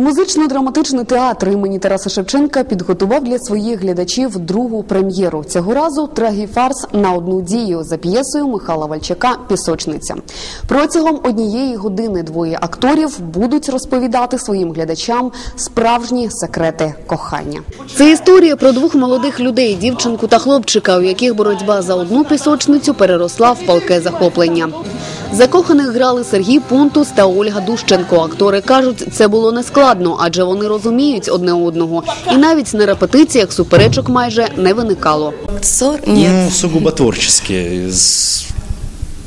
Музично-драматичний театр імені Тараса Шевченка підготував для своїх глядачів другу прем'єру. Цього разу трагіфарс на одну дію за п'єсою Михайла Вальчака Пісочниця. Протягом однієї години двоє акторів будуть розповідати своїм глядачам справжні секрети кохання. Це історія про двох молодих людей, дівчинку та хлопчика, у яких боротьба за одну пісочницю переросла в палке захоплення. Закоханих грали Сергій Пунтус та Ольга Дущенко. Актори кажуть, це було нескладно, адже вони розуміють одне одного. І навіть на репетиціях суперечок майже не виникало. Ссор? Нет. Ну, сугубо творческие. С-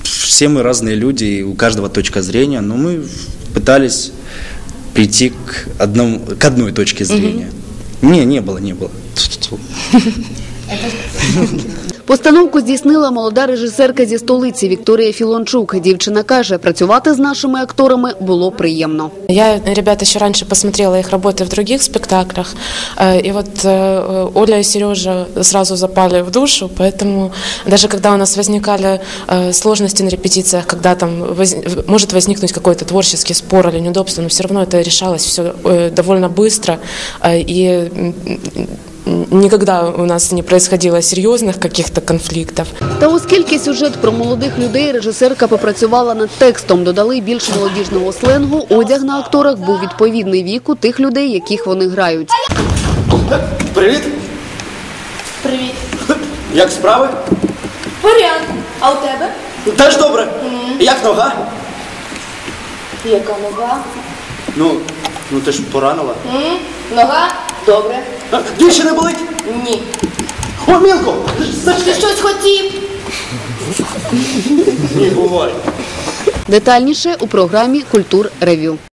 Все мы разные люди, и у каждого точка зрения, но мы пытались прийти к, одному, к одной точке зрения. Не, не было, не было. Тьфу-тьфу. Постановку здійснила молода режисерка зі столиці Вікторія Філончук. Дівчина каже, працювати з нашими акторами було приємно. Я, ребят, еще раньше посмотрела их работы в других спектаклях, э, и вот э, Оля и Сережа сразу запали в душу, поэтому даже когда у нас возникали э, сложности на репетициях, когда там воз- может возникнуть какой-то творческий спор или неудобство, но все равно это решалось все довольно быстро, э, и м, м, никогда у нас не происходило серьезных каких-то конфликтов. Та оскільки сюжет про молодих людей режисерка попрацювала над текстом, додали більш молодіжного сленгу, одяг на акторах був відповідний віку тих людей, яких вони грають. Привіт! Привіт. Як справи? Порядок. А у тебе? Теж добре. Як нога? Яка нога? Ну, ну ти ж поранила. М? Нога? Добре. А, Більше не болить? Ні. О, Мілко! ти Ти щось хотів? Ні, бувай. Детальніше у програмі Культур Ревю.